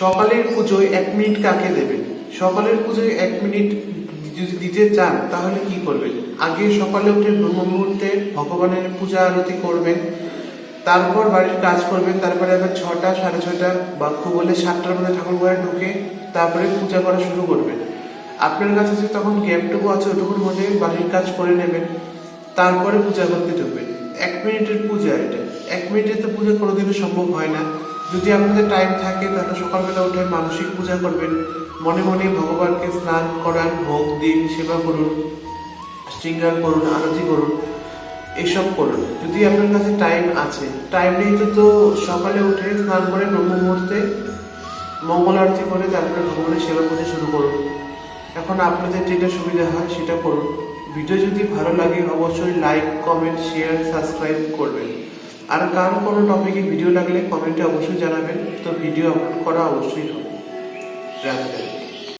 সকালের পুজোয় এক মিনিট কাকে দেবেন সকালের পুজোয় এক মিনিট যদি দিতে চান, তাহলে কি করবেন? আগে সকালে উঠে ব্রহ্ম মুহূর্তে ভগবানের পূজা আরতি করবেন, তারপর বাড়ির কাজ করবেন, তারপরে আবার ছটা, সাড়ে ছটা বা খুব হলে সাতটার মধ্যে ঠাকুর ঘরে ঢুকে তারপরে পূজা করা শুরু করবেন। আপনার কাছে যে তখন গ্যাপটুকু আছে, ওটুকুর মধ্যে বাড়ির কাজ করে নেবেন, তারপরে পূজা করতে ঢুকবেন। এক মিনিটের পূজা এটা। এক মিনিটে তো পূজা কোনোদিনও সম্ভব হয় না। যদি আপনাদের টাইম থাকে, তাহলে সকালবেলা উঠে মানসিক পূজা করবেন। মনে মনে ভগবানকে স্নান করান ভোগ দিন, সেবা করুন, শৃঙ্গার করুন, আরতি করুন, এসব করুন। যদি আপনার কাছে টাইম আছে টাইম নেই তো সকালে উঠে স্নান করে ব্রহ্ম মুহূর্তে মঙ্গল আরতি করে তারপরে ভগবানের সেবা করতে শুরু করুন। এখন আপনাদের যেটা সুবিধা হয়, সেটা করুন। ভিডিও যদি ভালো লাগে, অবশ্যই লাইক কমেন্ট শেয়ার সাবস্ক্রাইব করবেন। আর কারও কোনো টপিকে ভিডিও লাগলে কমেন্টে অবশ্যই জানাবেন। তো ভিডিও আপলোড করা অবশ্যই হবে। রাখবেন।